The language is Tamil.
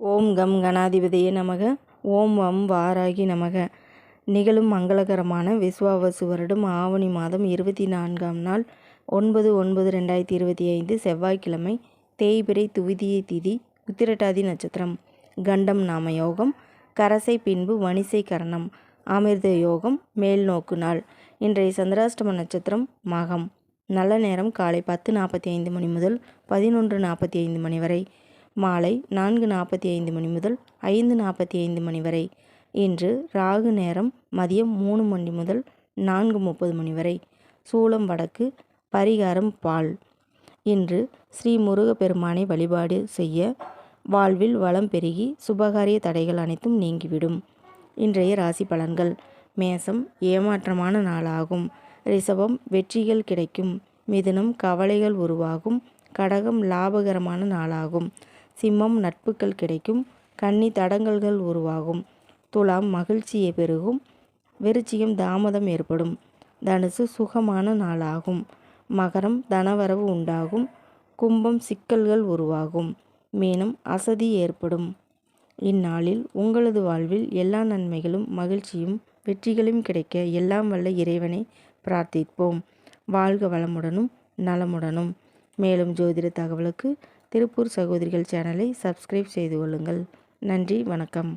ஓம் கம் கணாதிபதியே நமக. ஓம் வம் வாராகி நமக. நிகழும் மங்களகரமான விஸ்வாவசு வருடம் ஆவணி மாதம் இருபத்தி நான்காம் நாள் ஒன்பது ஒன்பது ரெண்டாயிரத்தி இருபத்தி ஐந்து செவ்வாய்க்கிழமை தேய்பிரை துவிதிய திதி உத்திரட்டாதி நட்சத்திரம். கண்டம் நாம யோகம் கரசை பின்பு வணிசை கரணம் அமிர்த யோகம் மேல் நோக்கு நாள். இன்றைய சந்திராஷ்டம நட்சத்திரம் மகம். நல்ல நேரம் காலை பத்து நாற்பத்தி ஐந்து மணி முதல் பதினொன்று நாற்பத்தி ஐந்து மணி வரை. மாலை நான்கு நாற்பத்தி ஐந்து மணி முதல் ஐந்து நாற்பத்தி ஐந்து மணி வரை. இன்று ராகு நேரம் மதியம் மூணு மணி முதல் நான்கு முப்பது மணி வரை. சூளம் வடக்கு பரிகாரம் பால். இன்று ஸ்ரீ முருகப்பெருமானை வழிபாடு செய்ய வாழ்வில் வளம் பெருகி சுபகாரிய தடைகள் அனைத்தும் நீங்கிவிடும். இன்றைய ராசி பலன்கள். மேசம் ஏமாற்றமான நாளாகும். ரிஷபம் வெற்றிகள் கிடைக்கும். மிதுனம் கவலைகள் உருவாகும். கடகம் லாபகரமான நாளாகும். சிம்மம் நட்புகள் கிடைக்கும். கன்னி தடங்கல்கள் உருவாகும். துலாம் மகிழ்ச்சியை பெருகும். விருச்சியம் தாமதம் ஏற்படும். தனுசு சுகமான நாளாகும். மகரம் தனவரவு உண்டாகும். கும்பம் சிக்கல்கள் உருவாகும். மீனம் அசதி ஏற்படும். இந்நாளில் உங்களது வாழ்வில் எல்லா நன்மைகளும் மகிழ்ச்சியும் வெற்றிகளும் கிடைக்க எல்லாம் வல்ல இறைவனை பிரார்த்திப்போம். வாழ்க வளமுடனும் நலமுடனும். மேலும் ஜோதிட தகவலுக்கு திருப்பூர் சகோதரிகள் சேனலை சப்ஸ்கிரைப் செய்து கொள்ளுங்கள். நன்றி வணக்கம்.